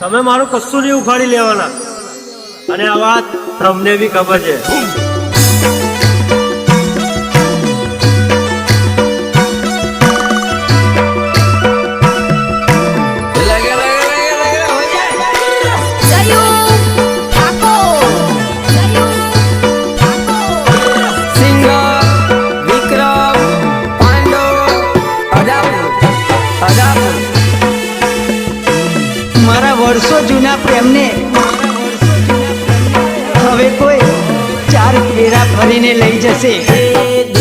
તમે મારું કશું નહીં ઉખાડી લેવાના. અને આ વાત તમને બી ખબર છે. વર્ષો જૂના પ્રેમને. હવે કોઈ ચાર ફેરા ફરીને લઈ જશે.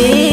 yeah.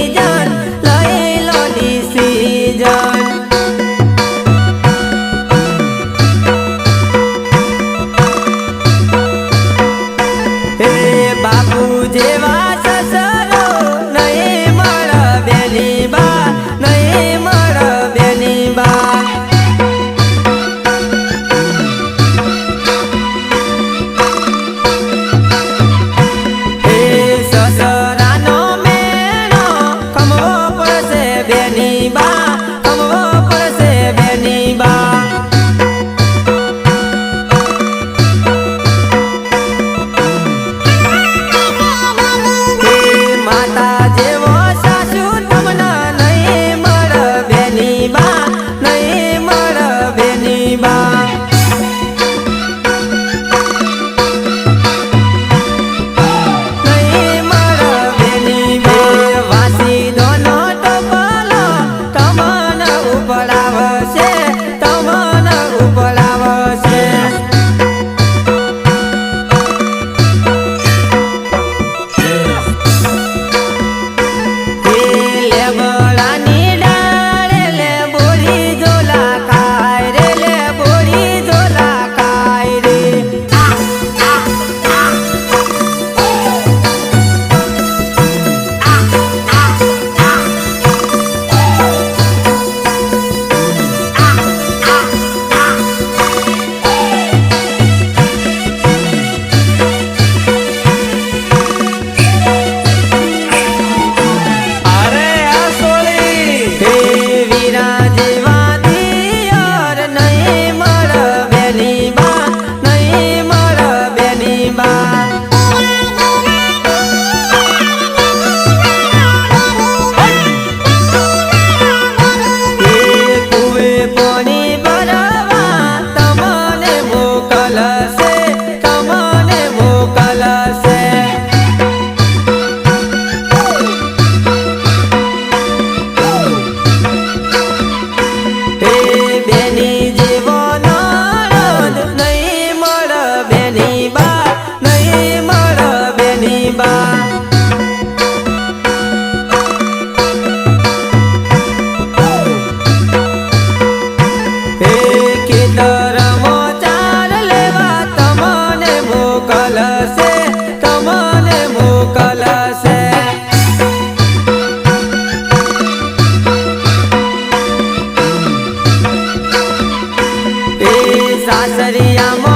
સાસરિયામાં